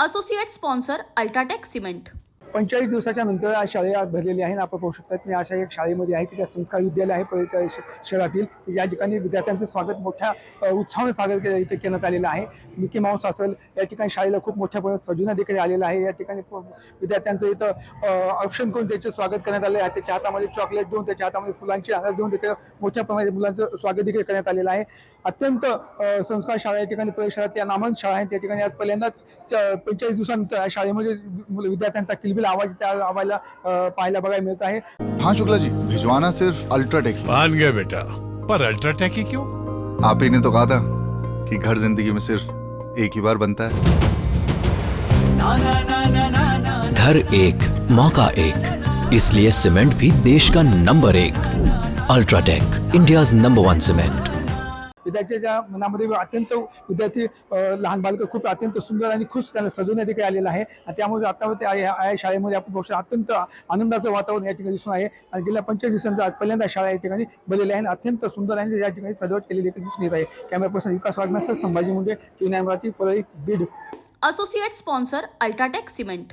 Associate sponsor UltraTech cement. पंचेचाळीस दिवसाच्या नंतर आज शाळा भरलेली आहे आणि आपण पाहू शकतात मी अशा एक शाळेमध्ये आहे की त्या संस्कार विद्यालय आहे शहरातील. या ठिकाणी विद्यार्थ्यांचं स्वागत मोठ्या उत्साहाने स्वागत के- इथे करण्यात आलेलं आहे. मिकी माऊस असेल या ठिकाणी शाळेला खूप मोठ्या प्रमाणात सजवण्यात देखील आलेलं आहे. या ठिकाणी विद्यार्थ्यांचं इथं ऑप्शन करून त्याचे स्वागत करण्यात आले आहे. त्याच्या हातामध्ये चॉकलेट देऊन त्याच्या हातामध्ये फुलांची हार देऊन देखील मोठ्या प्रमाणात मुलांचं स्वागत देखील करण्यात आलेलं आहे. अत्यंत संस्कार शाळा या ठिकाणी परिसरातल्या नामांत शाळा आहेत. त्या ठिकाणी आज पहिल्यांदाच पंचेचाळीस दिवसानंतर शाळेमध्ये मुलं- विद्यार्थ्यांचा किलबिल आवाज़ त्या अ, पाहायला बघायला मिळत आहे हाँ शुक्ला जी भिजवाना सिर्फ़ अल्ट्राटेक मान गया बेटा पर अल्ट्राटेक ही क्यों? आप ही ने तो कहा था कि घर ज़िंदगी में सिर्फ़ एक ही बार बनता है। घर एक मौका एक इसलिए सीमेंट भी देश का नंबर एक। UltraTech India's number one cement विद्यार्थ्याच्या मनामध्ये अत्यंत विद्यार्थी लहान बालक खूप अत्यंत सुंदर आणि खुश त्यांना सजवण्यात काही आलेलं आहे. आणि त्यामुळे आता त्या या शाळेमध्ये आपण पाहू अत्यंत आनंदाचं वातावरण या ठिकाणी दिसून आहे. आणि गेल्या पंचवीस दिवसांचा आज पहिल्यांदा शाळा या ठिकाणी बनलेली आहे आणि अत्यंत सुंदर आणि या ठिकाणी सजावट केलेली दिसून येत आहे. Camera person Vikas Waghmastar Sambhaji Munde T Amravati Parli Beed. Associate sponsor UltraTech cement.